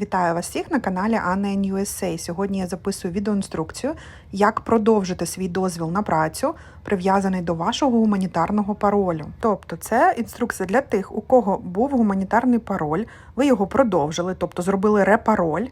Вітаю вас всіх на каналі in USA. Сьогодні я записую відеоінструкцію, як продовжити свій дозвіл на працю, прив'язаний до вашого гуманітарного паролю. Тобто, це інструкція для тих, у кого був гуманітарний пароль, ви його продовжили, тобто зробили репароль.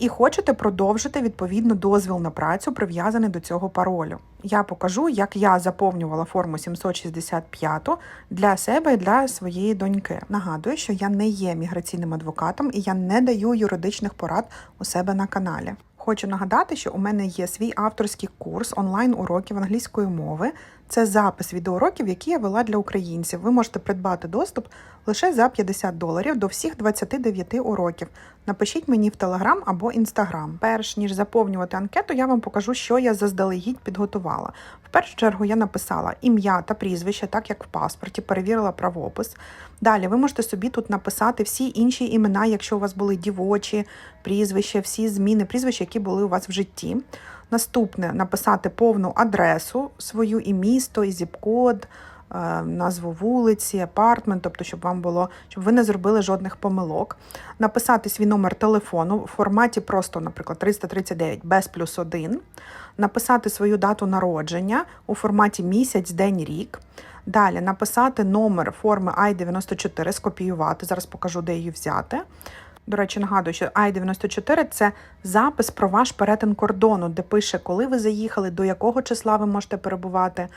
І хочете продовжити відповідно дозвіл на працю, прив'язаний до цього паролю. Я покажу, як я заповнювала форму 765 для себе і для своєї доньки. Нагадую, що я не є міграційним адвокатом і я не даю юридичних порад у себе на каналі. Хочу нагадати, що у мене є свій авторський курс онлайн-уроків англійської мови. Це запис відеоуроків, які я вела для українців. Ви можете придбати доступ лише за 50 доларів до всіх 29 уроків. Напишіть мені в Телеграм або Інстаграм. Перш ніж заповнювати анкету, я вам покажу, що я заздалегідь підготувала. В першу чергу я написала ім'я та прізвище, так як в паспорті, перевірила правопис. Далі ви можете собі тут написати всі інші імена, якщо у вас були дівочі прізвища, всі зміни прізвища, які були у вас в житті. Наступне написати повну адресу свою і місто, і зіп-код, е, назву вулиці, апартмент, тобто, щоб вам було, щоб ви не зробили жодних помилок. Написати свій номер телефону в форматі просто, наприклад, 339 без плюс 1. Написати свою дату народження у форматі місяць, день, рік. Далі написати номер форми I-94, скопіювати. Зараз покажу, де її взяти. До речі, нагадую, що I-94 це запис про ваш перетин кордону, де пише, коли ви заїхали, до якого числа ви можете перебувати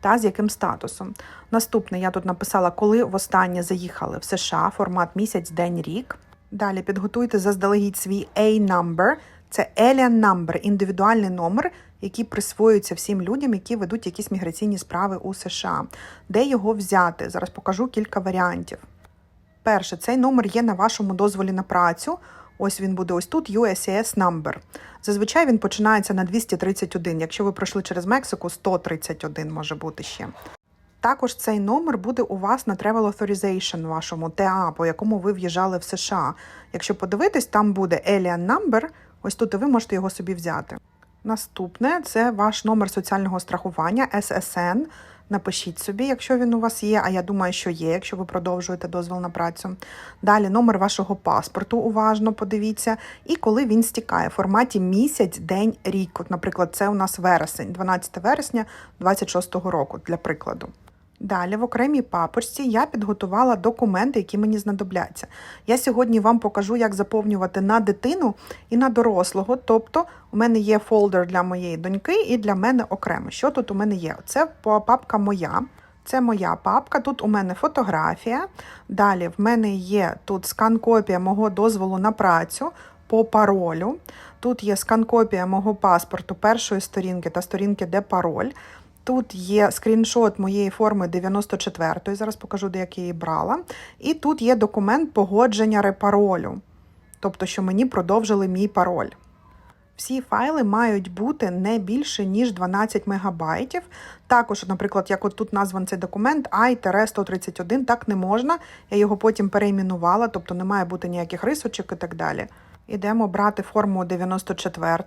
та з яким статусом. Наступне я тут написала, коли востаннє заїхали в США, формат місяць, день, рік. Далі підготуйте заздалегідь свій A-number, це alien number, індивідуальний номер, який присвоюється всім людям, які ведуть якісь міграційні справи у США. Де його взяти? Зараз покажу кілька варіантів. Перше, цей номер є на вашому дозволі на працю. Ось він буде ось тут USCIS number. Зазвичай він починається на 231. Якщо ви пройшли через Мексику, 131 може бути ще. Також цей номер буде у вас на Travel Authorization вашому TA, по якому ви в'їжджали в США. Якщо подивитись, там буде Alien Number, ось тут і ви можете його собі взяти. Наступне це ваш номер соціального страхування SSN. Напишіть собі, якщо він у вас є, а я думаю, що є, якщо ви продовжуєте дозвіл на працю. Далі номер вашого паспорту, уважно подивіться, і коли він стікає в форматі місяць, день, рік. От, наприклад, це у нас вересень, 12 вересня 26-го року, для прикладу. Далі в окремій папочці я підготувала документи, які мені знадобляться. Я сьогодні вам покажу, як заповнювати на дитину і на дорослого. Тобто, у мене є фолдер для моєї доньки і для мене окремо. Що тут у мене є? Це папка моя. Це моя папка. Тут у мене фотографія. Далі в мене є тут скан-копія мого дозволу на працю по паролю. Тут є скан-копія мого паспорту першої сторінки та сторінки, де пароль. Тут є скріншот моєї форми 94-ї, зараз покажу, де як я її брала. І тут є документ погодження репаролю, тобто, що мені продовжили мій пароль. Всі файли мають бути не більше, ніж 12 мегабайтів. Також, наприклад, як от тут назван цей документ i-131, так не можна. Я його потім перейменувала, тобто не має бути ніяких рисочок і так далі. Ідемо брати форму 94.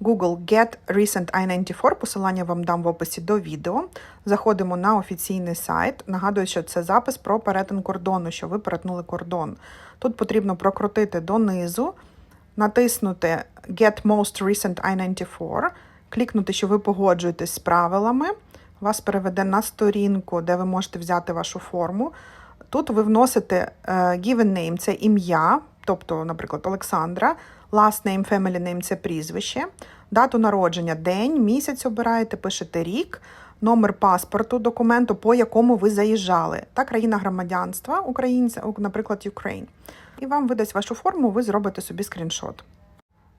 Google Get Recent I-94, посилання вам дам в описі до відео. Заходимо на офіційний сайт. Нагадую, що це запис про перетин кордону, що ви перетнули кордон. Тут потрібно прокрутити донизу, натиснути Get Most Recent I-94, клікнути, що ви погоджуєтесь з правилами. Вас переведе на сторінку, де ви можете взяти вашу форму. Тут ви вносите given name це ім'я, тобто, наприклад, Олександра, last name, family name це прізвище, дату народження, день, місяць обираєте, пишете рік, номер паспорту, документу, по якому ви заїжджали, та країна громадянства українця, наприклад, Ukraine. І вам видасть вашу форму, ви зробите собі скріншот.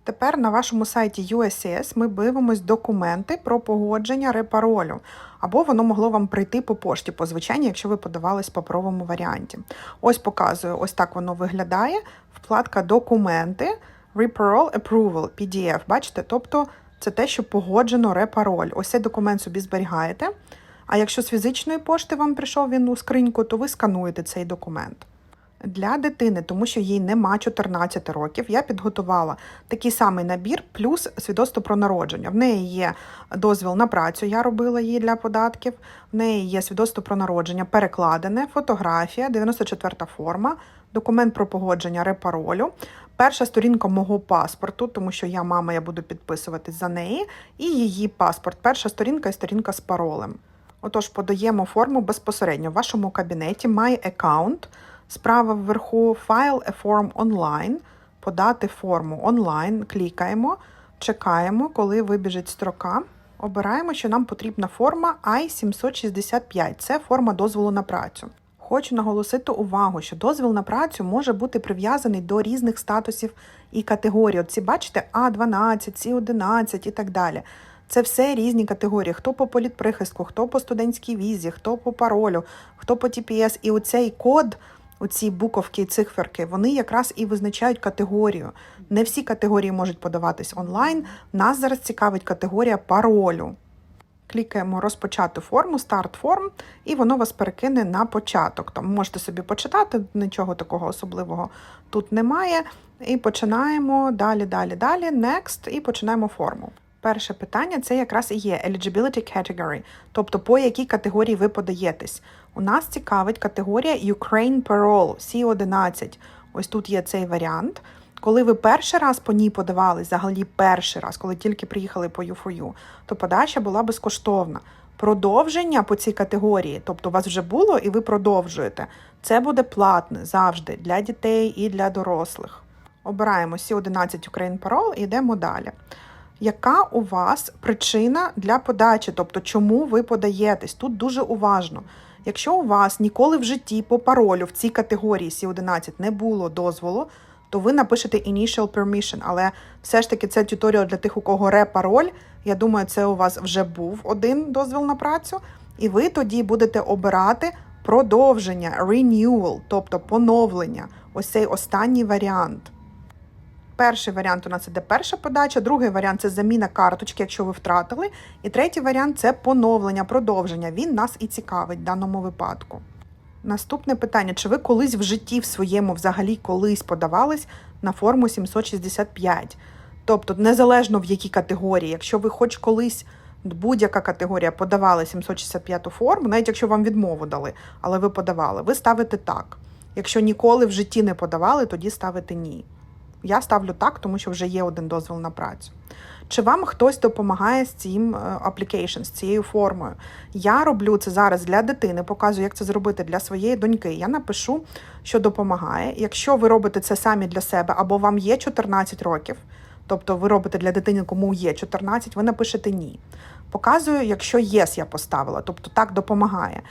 Тепер на вашому сайті USCIS ми дивимось документи про погодження репаролю, або воно могло вам прийти по пошті по звичайній, якщо ви подавались в паперовому варіанті. Ось показую, ось так воно виглядає. Вкладка Документи, Reparol Approval, PDF. Бачите? Тобто це те, що погоджено репароль. Ось цей документ собі зберігаєте. А якщо з фізичної пошти вам прийшов він у скриньку, то ви скануєте цей документ. Для дитини, тому що їй нема 14 років, я підготувала такий самий набір, плюс свідоцтво про народження. В неї є дозвіл на працю, я робила її для податків. В неї є свідоцтво про народження, перекладене, фотографія, 94 форма, документ про погодження репаролю, перша сторінка мого паспорту, тому що я мама, я буду підписуватись за неї, і її паспорт, перша сторінка і сторінка з паролем. Отож, подаємо форму безпосередньо в вашому кабінеті My Account, справа вверху File a Form Online, подати форму онлайн, клікаємо, чекаємо, коли вибіжить строка. Обираємо, що нам потрібна форма I-765. Це форма дозволу на працю. Хочу наголосити увагу, що дозвіл на працю може бути прив'язаний до різних статусів і категорій. От ці бачите, А12, С11 і так далі. Це все різні категорії. Хто по політприхистку, хто по студентській візі, хто по паролю, хто по TPS. І оцей код, оці буковки і циферки, вони якраз і визначають категорію. Не всі категорії можуть подаватись онлайн. Нас зараз цікавить категорія паролю. Клікаємо розпочати форму, старт форм, і воно вас перекине на початок. Там можете собі почитати, нічого такого особливого тут немає. І починаємо далі, далі, далі. Next, і починаємо форму. Перше питання це якраз і є eligibility category, тобто по якій категорії ви подаєтесь. У нас цікавить категорія Ukraine Parole C11. Ось тут є цей варіант. Коли ви перший раз по ній подавались, взагалі перший раз, коли тільки приїхали по U4U, то подача була безкоштовна. Продовження по цій категорії, тобто у вас вже було і ви продовжуєте, це буде платне завжди для дітей і для дорослих. Обираємо C11 Ukraine Parole і йдемо далі. Яка у вас причина для подачі? Тобто, чому ви подаєтесь? Тут дуже уважно. Якщо у вас ніколи в житті по паролю в цій категорії C11 не було дозволу, то ви напишете Initial Permission, але все ж таки це туторіал для тих, у кого ре-пароль. Я думаю, це у вас вже був один дозвіл на працю, і ви тоді будете обирати продовження, renewal, тобто поновлення. Ось цей останній варіант. Перший варіант у нас іде перша подача, другий варіант це заміна карточки, якщо ви втратили. І третій варіант це поновлення, продовження. Він нас і цікавить в даному випадку. Наступне питання: чи ви колись в житті в своєму взагалі колись подавались на форму 765? Тобто, незалежно в якій категорії, якщо ви хоч колись будь-яка категорія подавали 765 форму, навіть якщо вам відмову дали, але ви подавали, ви ставите так. Якщо ніколи в житті не подавали, тоді ставите ні. Я ставлю так, тому що вже є один дозвіл на працю. Чи вам хтось допомагає з цим е, application, з цією формою? Я роблю це зараз для дитини, показую, як це зробити для своєї доньки. Я напишу, що допомагає. Якщо ви робите це самі для себе, або вам є 14 років, тобто ви робите для дитини, кому є 14, ви напишете ні. Показую, якщо yes я поставила, тобто так допомагає.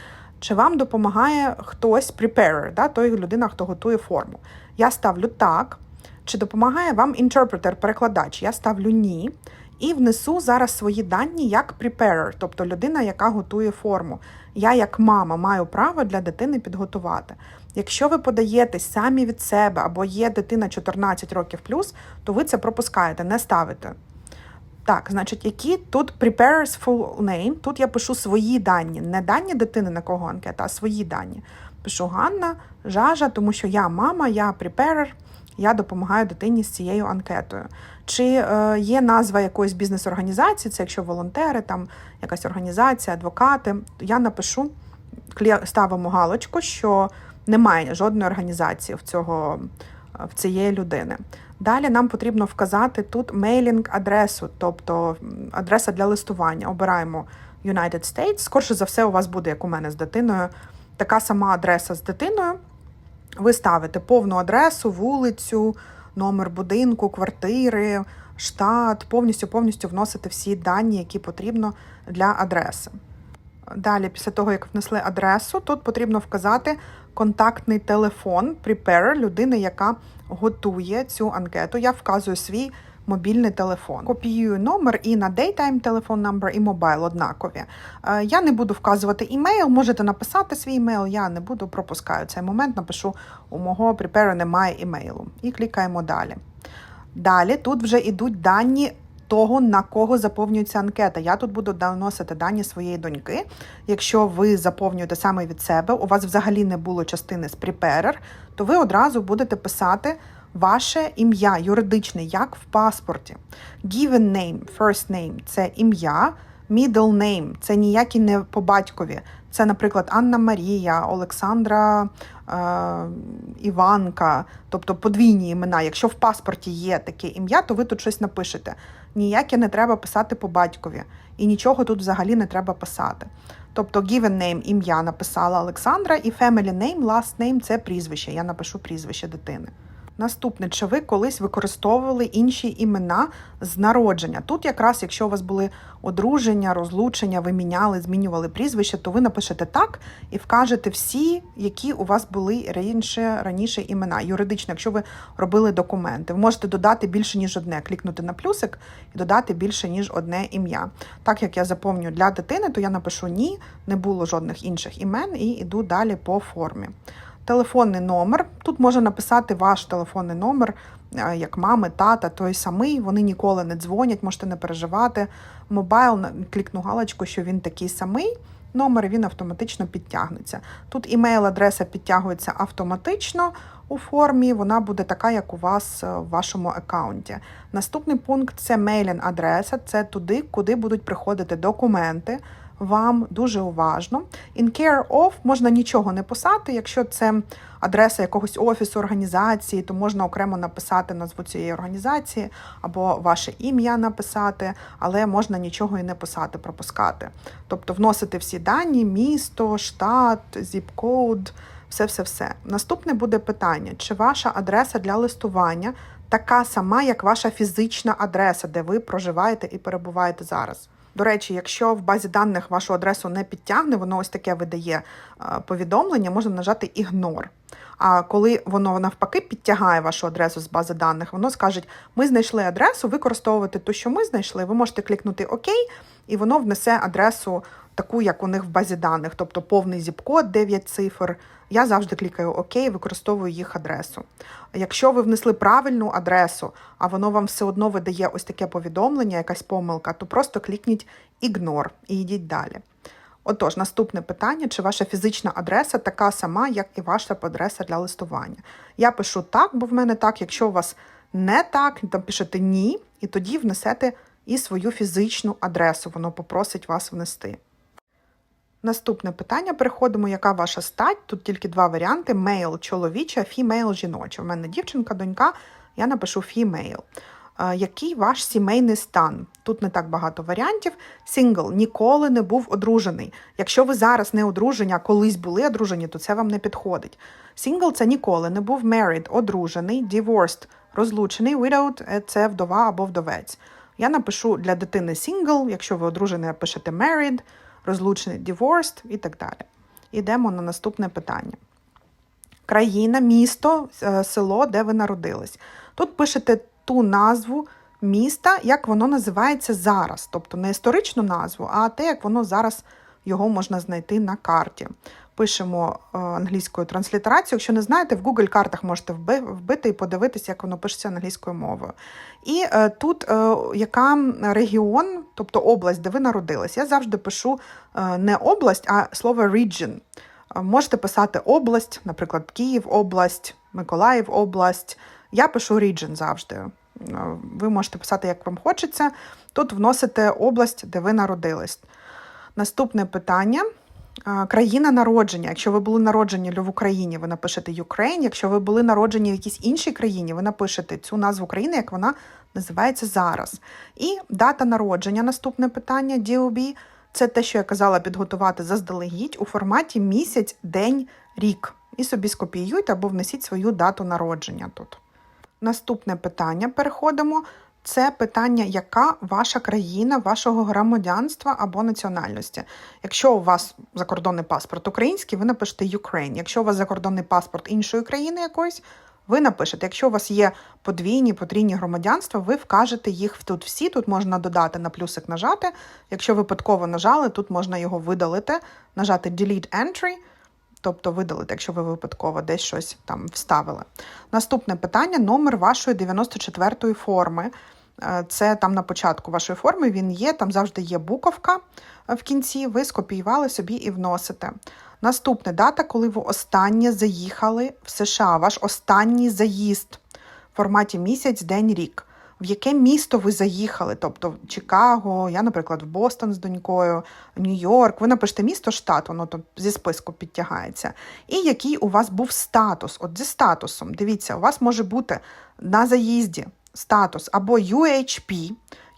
Чи вам допомагає хтось preparer, да, той людина, хто готує форму? Я ставлю так. Чи допомагає вам інтерпретер, перекладач? Я ставлю ні. І внесу зараз свої дані як preparer, тобто людина, яка готує форму. Я, як мама, маю право для дитини підготувати. Якщо ви подаєтесь самі від себе або є дитина 14 років плюс, то ви це пропускаєте, не ставите. Так, значить, які тут preparers full name, тут я пишу свої дані, не дані дитини на кого анкета, а свої дані. Пишу Ганна, Жажа, тому що я мама, я preparer, я допомагаю дитині з цією анкетою. Чи е, є назва якоїсь бізнес-організації, це якщо волонтери, там якась організація, адвокати, я напишу, ставимо галочку, що немає жодної організації в цього, в цієї людини. Далі нам потрібно вказати тут мейлінг-адресу, тобто адреса для листування. Обираємо United States. Скорше за все, у вас буде, як у мене з дитиною, така сама адреса з дитиною. Ви ставите повну адресу, вулицю, номер будинку, квартири, штат, повністю повністю вносите всі дані, які потрібно для адреси. Далі, після того, як внесли адресу, тут потрібно вказати контактний телефон prepare людини, яка готує цю анкету. Я вказую свій мобільний телефон. Копіюю номер і на Daytime телефон номер, і мобайл однакові. Е, я не буду вказувати імейл, можете написати свій імейл, я не буду пропускаю цей момент, напишу у мого припера немає імейлу. І клікаємо далі. Далі тут вже йдуть дані. Того, на кого заповнюється анкета. Я тут буду доносити дані своєї доньки. Якщо ви заповнюєте саме від себе, у вас взагалі не було частини з Preparer, то ви одразу будете писати Ваше ім'я юридичне, як в паспорті. Given name, first name це ім'я, middle name це ніякі не по батькові. Це, наприклад, Анна Марія, Олександра е, Іванка, тобто подвійні імена. Якщо в паспорті є таке ім'я, то ви тут щось напишете. Ніяке не треба писати по батькові, і нічого тут взагалі не треба писати. Тобто given name ім'я написала Олександра, і family name, last name це прізвище. Я напишу прізвище дитини. Наступне, чи ви колись використовували інші імена з народження? Тут якраз, якщо у вас були одруження, розлучення, ви міняли, змінювали прізвище, то ви напишете так і вкажете всі, які у вас були раніше, раніше імена. Юридично, якщо ви робили документи, ви можете додати більше, ніж одне, клікнути на плюсик і додати більше, ніж одне ім'я. Так як я заповнюю для дитини, то я напишу ні, не було жодних інших імен і йду далі по формі. Телефонний номер. Тут можна написати ваш телефонний номер, е, як мами, тата, той самий. Вони ніколи не дзвонять, можете не переживати. Мобайл, клікну галочку, що він такий самий. Номер він автоматично підтягнеться. Тут імейл-адреса підтягується автоматично у формі, вона буде така, як у вас е, в вашому аккаунті. Наступний пункт це мейлінг-адреса, це туди, куди будуть приходити документи. Вам дуже уважно. In care of можна нічого не писати. Якщо це адреса якогось офісу, організації, то можна окремо написати назву цієї організації або ваше ім'я написати, але можна нічого і не писати, пропускати. Тобто вносити всі дані, місто, штат, зіп-код, все-все-все. Наступне буде питання: чи ваша адреса для листування така сама, як ваша фізична адреса, де ви проживаєте і перебуваєте зараз? До речі, якщо в базі даних вашу адресу не підтягне, воно ось таке видає е, повідомлення, можна нажати ігнор. А коли воно навпаки підтягає вашу адресу з бази даних, воно скаже: ми знайшли адресу, використовувати ту, що ми знайшли. Ви можете клікнути ОК, і воно внесе адресу таку, як у них в базі даних, тобто повний зіп-код 9 цифр. Я завжди клікаю ОК, використовую їх адресу. Якщо ви внесли правильну адресу, а воно вам все одно видає ось таке повідомлення, якась помилка, то просто клікніть Ігнор і йдіть далі. Отож, наступне питання: чи ваша фізична адреса така сама, як і ваша адреса для листування? Я пишу так, бо в мене так. Якщо у вас не так, там пишете ні, і тоді внесете і свою фізичну адресу. Воно попросить вас внести. Наступне питання. Переходимо, яка ваша стать? Тут тільки два варіанти: мейл чоловіча, фімейл жіноча. У мене дівчинка, донька, я напишу фімейл. Який ваш сімейний стан? Тут не так багато варіантів. Сингл ніколи не був одружений. Якщо ви зараз не одружені, а колись були одружені, то це вам не підходить. Сингл це ніколи не був married, одружений, divorced, розлучений, widowed – це вдова або вдовець. Я напишу для дитини single, якщо ви одружені, пишете married, розлучений, divorced і так далі. Ідемо на наступне питання. Країна, місто, е, село, де ви народились. Тут пишете ту назву міста, як воно називається зараз. Тобто не історичну назву, а те, як воно зараз його можна знайти на карті. Пишемо е, англійською транслітерацією. Якщо не знаєте, в Google картах можете вбити і подивитися, як воно пишеться англійською мовою. І е, тут е, яка регіон, тобто область, де ви народились. Я завжди пишу не область, а слово region. Можете писати область, наприклад, Київ область, Миколаїв область. Я пишу region завжди. Ви можете писати, як вам хочеться. Тут вносите область, де ви народились. Наступне питання. Країна народження. Якщо ви були народжені в Україні, ви напишете Ukraine. Якщо ви були народжені в якійсь іншій країні, ви напишете цю назву країни, як вона називається зараз. І дата народження. Наступне питання DOB. Це те, що я казала підготувати заздалегідь у форматі місяць, день, рік. І собі скопіюйте або внесіть свою дату народження тут. Наступне питання переходимо. Це питання, яка ваша країна, вашого громадянства або національності. Якщо у вас закордонний паспорт український, ви напишете Ukraine. Якщо у вас закордонний паспорт іншої країни якоїсь, ви напишете. Якщо у вас є подвійні, потрійні громадянства, ви вкажете їх тут всі. Тут можна додати на плюсик нажати. Якщо випадково нажали, тут можна його видалити, нажати Delete Entry, тобто видалити, якщо ви випадково десь щось там вставили. Наступне питання: номер вашої 94-ї форми. Е, Це там на початку вашої форми він є, там завжди є буковка е, в кінці. Ви скопіювали собі і вносите. Наступне дата, коли ви останнє заїхали в США. Ваш останній заїзд в форматі місяць, день, рік. в яке місто ви заїхали, тобто в Чикаго, я, наприклад, в Бостон з донькою, Нью-Йорк. Ви напишете місто, штат, воно там зі списку підтягається. І який у вас був статус. От зі статусом, дивіться, у вас може бути на заїзді статус або UHP,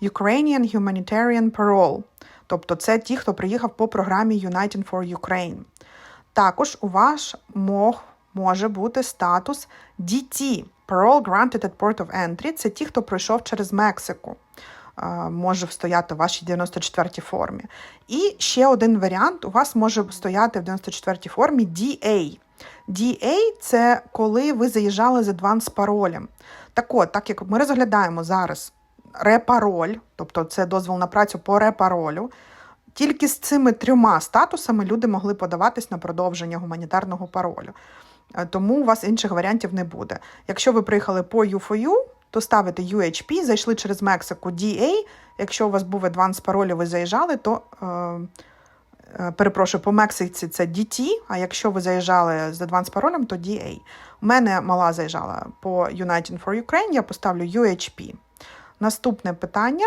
Ukrainian Humanitarian Parole. Тобто це ті, хто приїхав по програмі United for Ukraine. Також у вас мог, може бути статус DT Parole Granted at Port of Entry. Це ті, хто пройшов через Мексику. Може стояти в вашій 94-й формі. І ще один варіант: у вас може стояти в 94-й формі DA. DA – це коли ви заїжджали з адванс паролем. Так от, так як ми розглядаємо зараз репароль, тобто це дозвіл на працю по репаролю, тільки з цими трьома статусами люди могли подаватись на продовження гуманітарного паролю. Е, Тому у вас інших варіантів не буде. Якщо ви приїхали по U4U, то ставите UHP, зайшли через Мексику DA. Якщо у вас був адванс пароль, і ви заїжджали, то е, перепрошую, по Мексиці це DT, а якщо ви заїжджали з адванс паролем, то DA. У мене мала заїжджала по United for Ukraine, я поставлю UHP. Наступне питання: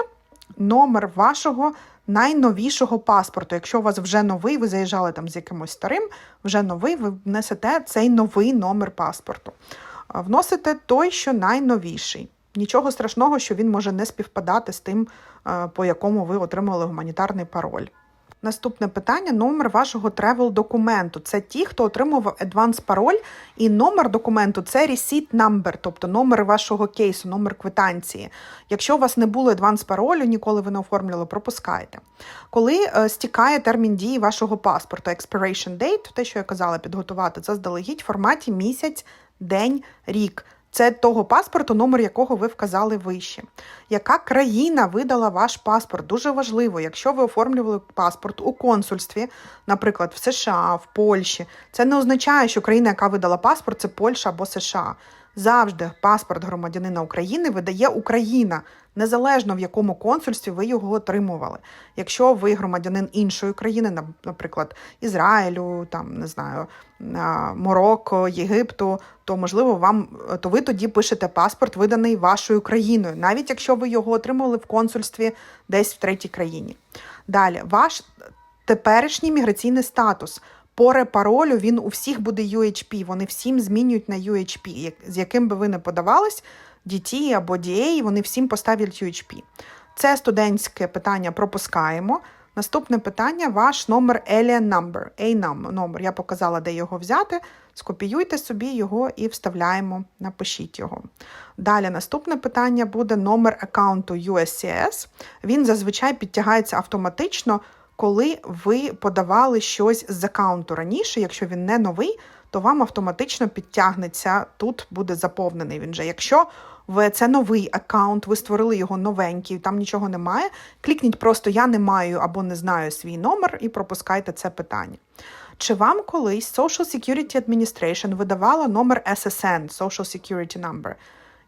номер вашого найновішого паспорту. Якщо у вас вже новий, ви заїжджали там з якимось старим, вже новий, ви внесете цей новий номер паспорту. Вносите той, що найновіший. Нічого страшного, що він може не співпадати з тим, е, по якому ви отримали гуманітарний пароль. Наступне питання: номер вашого тревел документу. Це ті, хто отримував advance пароль, і номер документу це receipt number, тобто номер вашого кейсу, номер квитанції. Якщо у вас не було advance паролю, ніколи ви не оформлювали, пропускайте. Коли е, стікає термін дії вашого паспорта, expiration date, те, що я казала, підготувати заздалегідь в форматі місяць, день, рік. Це того паспорту, номер якого ви вказали вище. Яка країна видала ваш паспорт? Дуже важливо, якщо ви оформлювали паспорт у консульстві, наприклад, в США, в Польщі, це не означає, що країна, яка видала паспорт, це Польща або США. Завжди паспорт громадянина України видає Україна, незалежно в якому консульстві ви його отримували. Якщо ви громадянин іншої країни, наприклад, Ізраїлю, там не знаю, Марокко, Єгипту, то можливо вам то ви тоді пишете паспорт, виданий вашою країною, навіть якщо ви його отримали в консульстві десь в третій країні. Далі, ваш теперішній міграційний статус. По репаролю він у всіх буде UHP, вони всім змінюють на UHP, з яким би ви не подавались, DT або DA, вони всім поставлять UHP. Це студентське питання пропускаємо. Наступне питання ваш номер Alien Number. A номер. Я показала, де його взяти. Скопіюйте собі його і вставляємо, напишіть його. Далі наступне питання буде номер аккаунту USCS. Він зазвичай підтягається автоматично, коли ви подавали щось з аккаунту раніше. Якщо він не новий, то вам автоматично підтягнеться. Тут буде заповнений він же. Якщо ви це новий аккаунт, ви створили його новенький, там нічого немає. Клікніть просто Я не маю або не знаю свій номер і пропускайте це питання. Чи вам колись Social Security Administration видавала номер SSN, Social Security Number?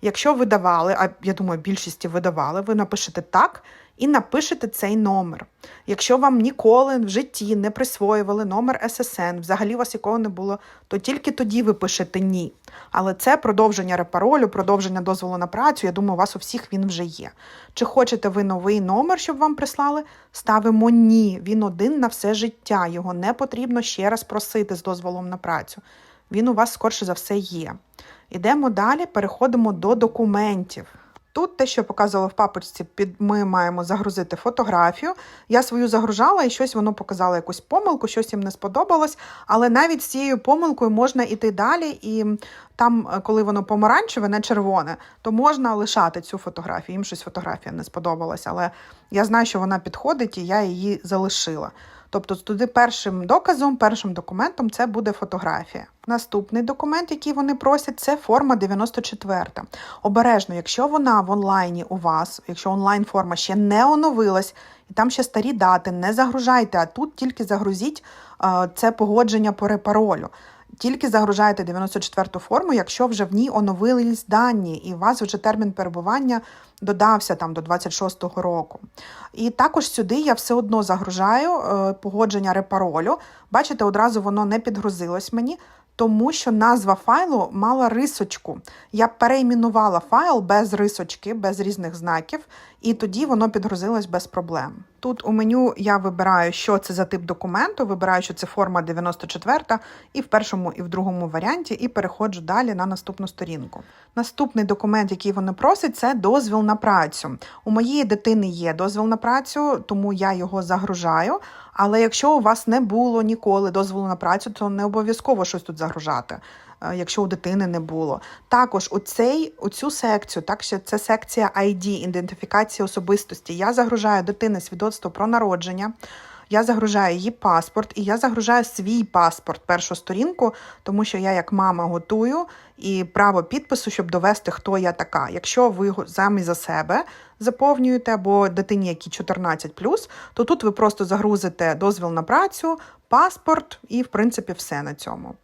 Якщо видавали, а я думаю, більшості видавали, ви напишете так і напишете цей номер. Якщо вам ніколи в житті не присвоювали номер SSN, взагалі у вас якого не було, то тільки тоді ви пишете ні. Але це продовження репаролю, продовження дозволу на працю. Я думаю, у вас у всіх він вже є. Чи хочете ви новий номер, щоб вам прислали? Ставимо ні. Він один на все життя. Його не потрібно ще раз просити з дозволом на працю. Він у вас скорше за все є. Ідемо далі, переходимо до документів. Тут те, що я показувала в папочці, під ми маємо загрузити фотографію. Я свою загружала і щось воно показало якусь помилку, щось їм не сподобалось. Але навіть з цією помилкою можна йти далі, і там, е, коли воно помаранчеве, не червоне, то можна лишати цю фотографію. Їм щось фотографія не сподобалась, але я знаю, що вона підходить, і я її залишила. Тобто туди першим доказом, першим документом це буде фотографія. Наступний документ, який вони просять, це форма 94. Обережно, якщо вона в онлайні у вас, якщо онлайн форма ще не оновилась, і там ще старі дати, не загружайте, а тут тільки загрузіть е, це погодження по репаролю. Тільки загружаєте 94-ту форму, якщо вже в ній оновились дані, і у вас вже термін перебування додався там до 26-го року. І також сюди я все одно загружаю е, погодження репаролю. Бачите, одразу воно не підгрузилось мені. Тому що назва файлу мала рисочку. Я перейменувала файл без рисочки, без різних знаків, і тоді воно підгрузилось без проблем. Тут у меню я вибираю, що це за тип документу, вибираю, що це форма 94 і в першому, і в другому варіанті, і переходжу далі на наступну сторінку. Наступний документ, який вони просять, це дозвіл на працю. У моєї дитини є дозвіл на працю, тому я його загружаю. Але якщо у вас не було ніколи дозволу на працю, то не обов'язково щось тут загружати. Е, Якщо у дитини не було, також у цю секцію, так що це секція ID, ідентифікація особистості. Я загружаю дитини свідоцтво про народження. Я загружаю її паспорт, і я загружаю свій паспорт першу сторінку, тому що я як мама готую і право підпису, щоб довести, хто я така. Якщо ви самі за себе заповнюєте або дитині, які 14+, то тут ви просто загрузите дозвіл на працю, паспорт і, в принципі, все на цьому.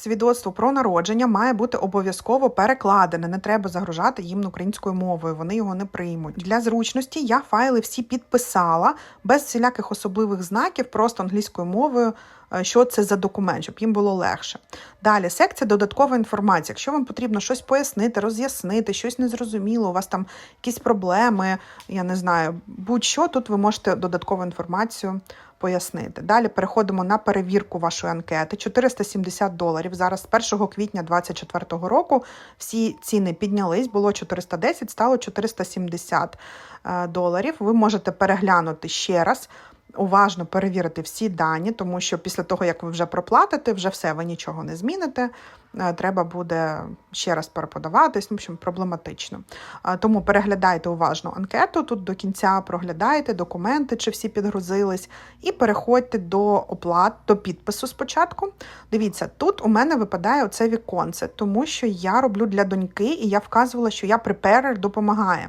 Свідоцтво про народження має бути обов'язково перекладене. Не треба загружати їм українською мовою. Вони його не приймуть. Для зручності я файли всі підписала без всіляких особливих знаків, просто англійською мовою. е, Що це за документ, щоб їм було легше. Далі секція додаткова інформація. Якщо вам потрібно щось пояснити, роз'яснити, щось незрозуміло, у вас там якісь проблеми, я не знаю, будь-що тут ви можете додаткову інформацію пояснити. Далі переходимо на перевірку вашої анкети. 470 доларів. Зараз з 1 квітня 2024 року всі ціни піднялись. Було 410, стало 470 е, доларів. Ви можете переглянути ще раз. Уважно перевірити всі дані, тому що після того, як ви вже проплатите, вже все, ви нічого не зміните. Е, Треба буде ще раз переподаватись, ну, в общем, проблематично. Е, Тому переглядайте уважно анкету тут до кінця, проглядайте документи, чи всі підгрузились, і переходьте до оплат, до підпису спочатку. Дивіться, тут у мене випадає оце віконце, тому що я роблю для доньки, і я вказувала, що я преперер допомагає.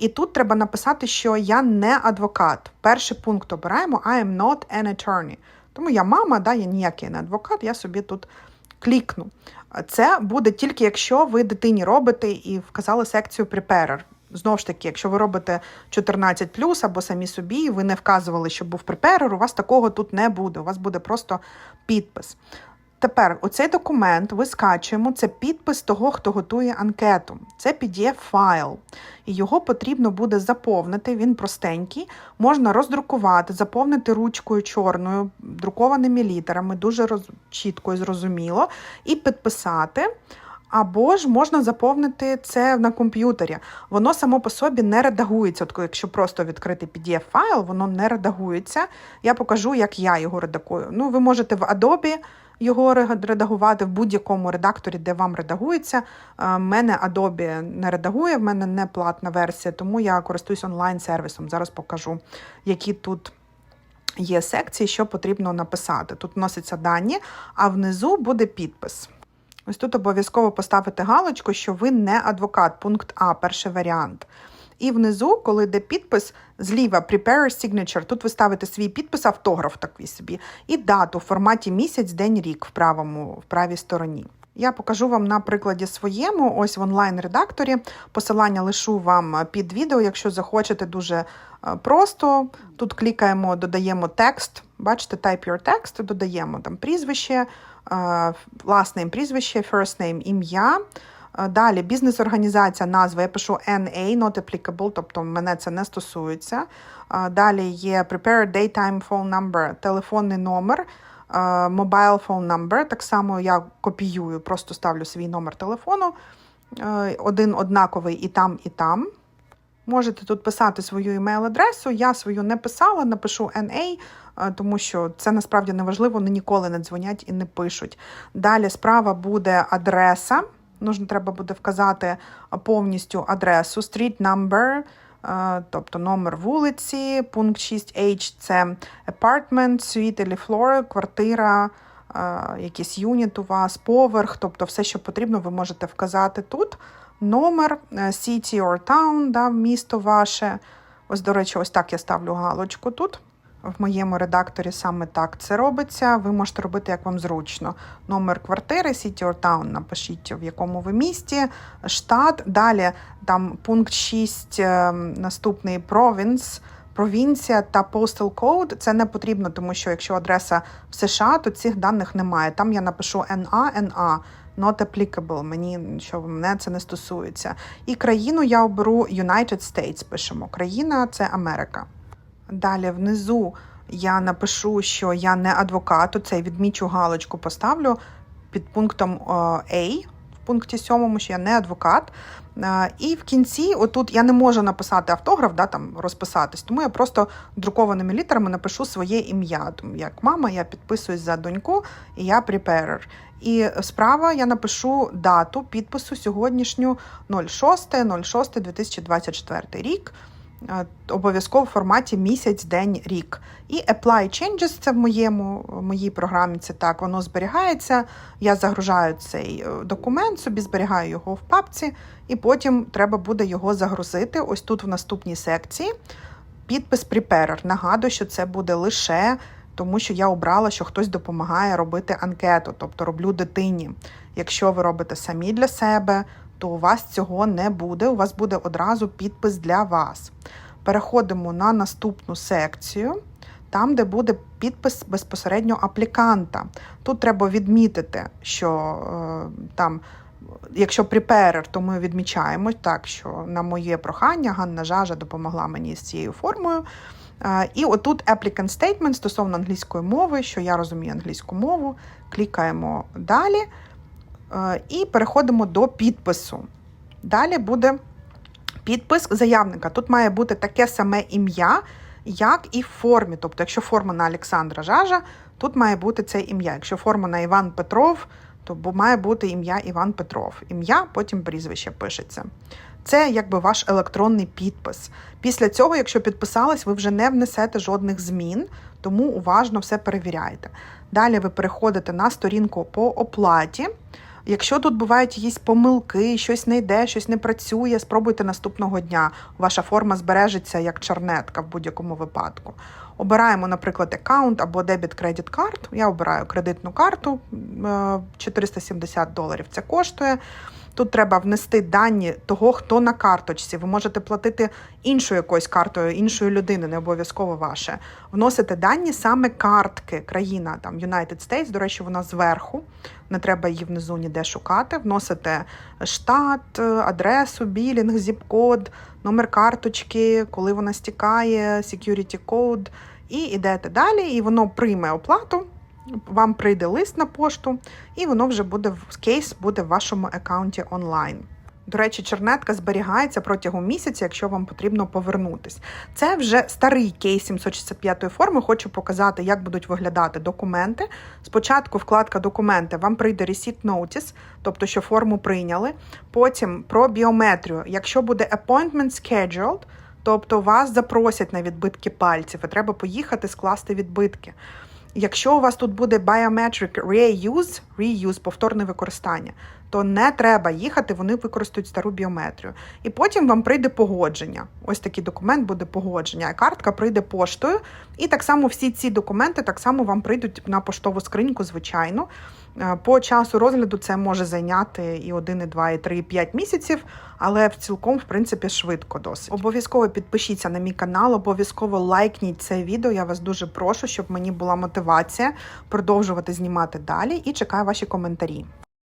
І тут треба написати, що я не адвокат. Перший пункт обираємо I am not an attorney. Тому я мама, да, я ніякий не адвокат, я собі тут клікну. Це буде тільки якщо ви дитині робите і вказали секцію preparer. Знову ж таки, якщо ви робите 14 або самі собі, ви не вказували, що був преперер, у вас такого тут не буде. У вас буде просто підпис. Тепер оцей документ ви скачуємо. Це підпис того, хто готує анкету. Це PDF-файл. І його потрібно буде заповнити. Він простенький. Можна роздрукувати, заповнити ручкою чорною, друкованими літерами, дуже роз... чітко і зрозуміло, і підписати. Або ж можна заповнити це на комп'ютері. Воно само по собі не редагується. От якщо просто відкрити PDF-файл, воно не редагується. Я покажу, як я його редагую. Ну, ви можете в Adobe його редагувати в будь-якому редакторі, де вам редагується. У мене Adobe не редагує, в мене не платна версія, тому я користуюсь онлайн-сервісом. Зараз покажу, які тут. Є секції, що потрібно написати. Тут вносяться дані, а внизу буде підпис. Ось тут обов'язково поставити галочку, що ви не адвокат, пункт А, перший варіант. І внизу, коли йде підпис, зліва Prepare Signature, тут ви ставите свій підпис, автограф такий собі, і дату в форматі місяць, день, рік в правому, в правій стороні. Я покажу вам на прикладі своєму, ось в онлайн-редакторі. Посилання лишу вам під відео, якщо захочете дуже е, просто. Тут клікаємо, додаємо текст. Бачите, type your text, додаємо там прізвище, е, last name, прізвище, first name, ім'я. Далі бізнес-організація, назва. Я пишу NA, not applicable, тобто мене це не стосується. Далі є prepare daytime phone number, телефонний номер, mobile phone number. Так само я копіюю, просто ставлю свій номер телефону. Один однаковий і там, і там. Можете тут писати свою імейл-адресу. Я свою не писала, напишу NA, тому що це насправді не важливо, вони ніколи не дзвонять і не пишуть. Далі справа буде адреса. Нужно треба буде вказати повністю адресу, street number, е, тобто номер вулиці, пункт 6H це apartment, suite или floor, квартира, е, якийсь юніт у вас, поверх, тобто все, що потрібно, ви можете вказати тут. Номер, е, city or town, да, місто ваше. Ось, до речі, ось так я ставлю галочку тут. В моєму редакторі саме так це робиться. Ви можете робити, як вам зручно. Номер квартири, City or Town, напишіть, в якому ви місті, штат. Далі там пункт 6, е, наступний Province, Провінція та postal code це не потрібно, тому що якщо адреса в США, то цих даних немає. Там я напишу NA, NA, not applicable, мені що мене це не стосується. І країну я оберу United States. Пишемо. Країна це Америка. Далі внизу я напишу, що я не адвокат. Оце відмічу галочку, поставлю під пунктом е, A, в пункті сьомому, що я не адвокат. Е, І в кінці, отут я не можу написати автограф, да, там розписатись, тому я просто друкованими літерами напишу своє ім'я. Як мама, я підписуюсь за доньку, і я preparer. І справа я напишу дату підпису сьогоднішню 06.06.2024 рік. Е, Обов'язково в форматі місяць, день, рік. І Apply Changes це в моєму в моїй програмі. Це так, воно зберігається. Я загружаю цей е, документ, собі зберігаю його в папці, і потім треба буде його загрузити. Ось тут в наступній секції. Підпис Preparer. Нагадую, що це буде лише тому, що я обрала, що хтось допомагає робити анкету, тобто роблю дитині. Якщо ви робите самі для себе, то у вас цього не буде. У вас буде одразу підпис для вас. Переходимо на наступну секцію, там, де буде підпис безпосередньо апліканта. Тут треба відмітити, що е, там. Якщо preparer, то ми відмічаємо так, що на моє прохання Ганна Жажа допомогла мені з цією формою. Е, І отут applicant statement стосовно англійської мови, що я розумію англійську мову, клікаємо далі і переходимо до підпису. Далі буде підпис заявника. Тут має бути таке саме ім'я, як і в формі. Тобто, якщо форма на Олександра Жажа, тут має бути це ім'я. Якщо форма на Іван Петров, то має бути ім'я Іван Петров. Ім'я, потім прізвище пишеться. Це якби ваш електронний підпис. Після цього, якщо підписались, ви вже не внесете жодних змін, тому уважно все перевіряйте. Далі ви переходите на сторінку по оплаті. Якщо тут бувають якісь помилки, щось не йде, щось не працює, спробуйте наступного дня. Ваша форма збережеться як чернетка в будь-якому випадку. Обираємо, наприклад, аккаунт або дебіт кредит карт. Я обираю кредитну карту е, 470 доларів. Це коштує. Тут треба внести дані того, хто на карточці. Ви можете платити іншою якоюсь картою, іншої людини, не обов'язково ваше. Вносите дані саме картки, країна там United States, до речі, вона зверху. Не треба її внизу ніде шукати. Вносите штат, адресу, білінг, зіп-код, номер карточки, коли вона стікає, security code. І йдете далі, і воно прийме оплату. Вам прийде лист на пошту, і воно вже буде кейс буде в вашому аккаунті онлайн. До речі, чернетка зберігається протягом місяця, якщо вам потрібно повернутись. Це вже старий кейс 765 форми. Хочу показати, як будуть виглядати документи. Спочатку вкладка документи, вам прийде Receipt Notice, тобто, що форму прийняли. Потім про біометрію. Якщо буде Appointment Scheduled, тобто вас запросять на відбитки пальців, і треба поїхати скласти відбитки. Якщо у вас тут буде biometric reuse, reuse, повторне використання, то не треба їхати, вони використають стару біометрію. І потім вам прийде погодження. Ось такий документ буде погодження. А картка прийде поштою. І так само всі ці документи так само вам прийдуть на поштову скриньку, звичайно. Е, По часу розгляду це може зайняти і 1, і 2, і 3, і 5 місяців, але в цілком, в принципі, швидко досить. Обов'язково підпишіться на мій канал, обов'язково лайкніть це відео. Я вас дуже прошу, щоб мені була мотивація продовжувати знімати далі. І чекаю ваші коментарі.